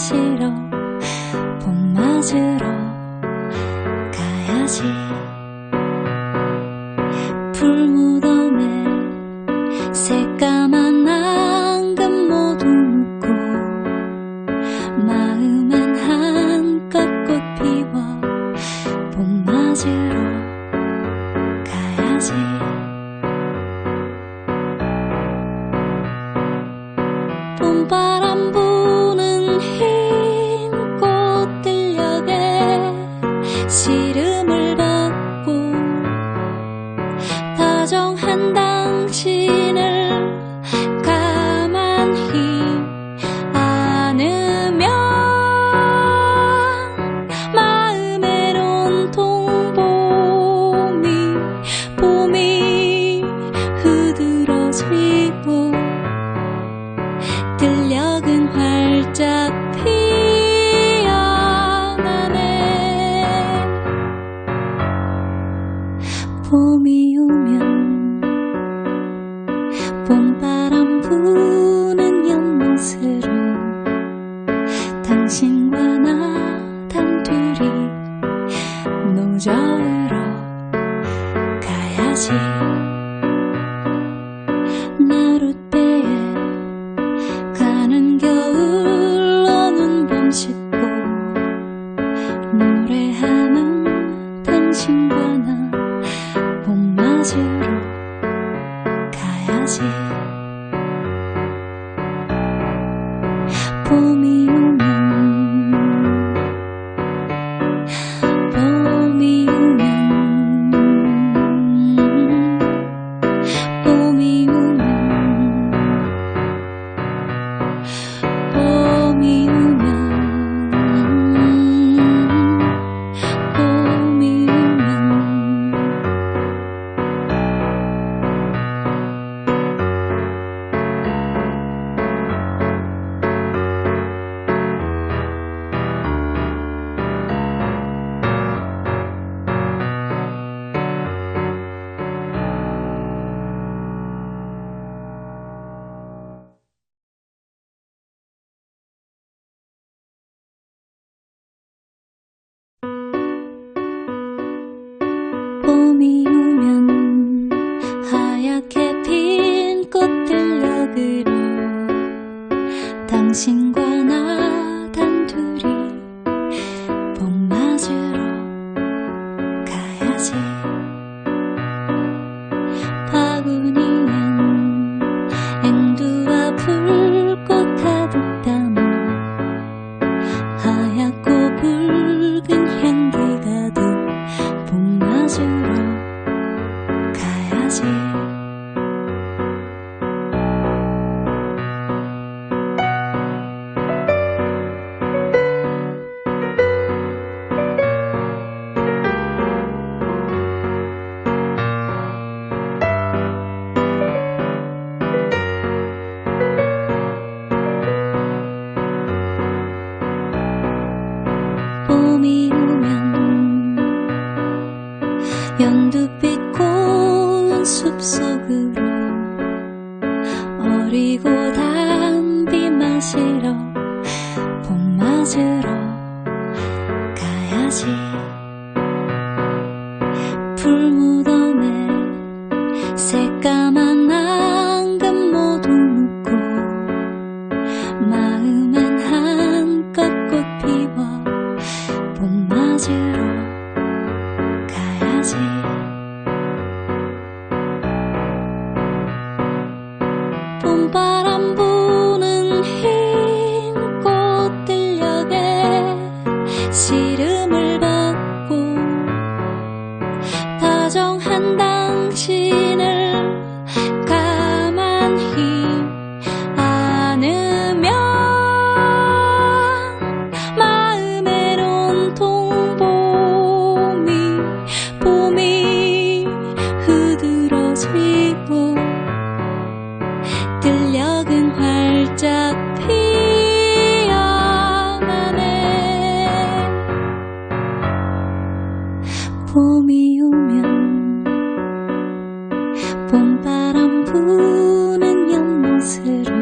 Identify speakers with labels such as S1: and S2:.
S1: 마시러 봄 맞으러 가야지. 풀무덤에 새까만 앙금 모두 묻고 마음엔 한껏 꽃 피워 봄 맞으러 가야지. 봄바람 부는 시름을 벗고 다정한 당신을 가만히 안으면 마음에 온통 봄이 봄이 흐드러지고 봄바람 부는 연못으로 당신과 나 단둘이 노저으러 가야지. 나룻배에 가는 겨울 오는 봄 씻고 노래하는 당신과 나 봄 맞으 마시러 봄 맞으러 가야지. 풀 무덤에 새까만 앙금 모두 묻고 마음엔 한껏 꽃 피워 봄 맞으러 가야지. 봄바람 부 흐드러지고 들녘은 활짝 피어나네. 봄이 오면 부는 연못으로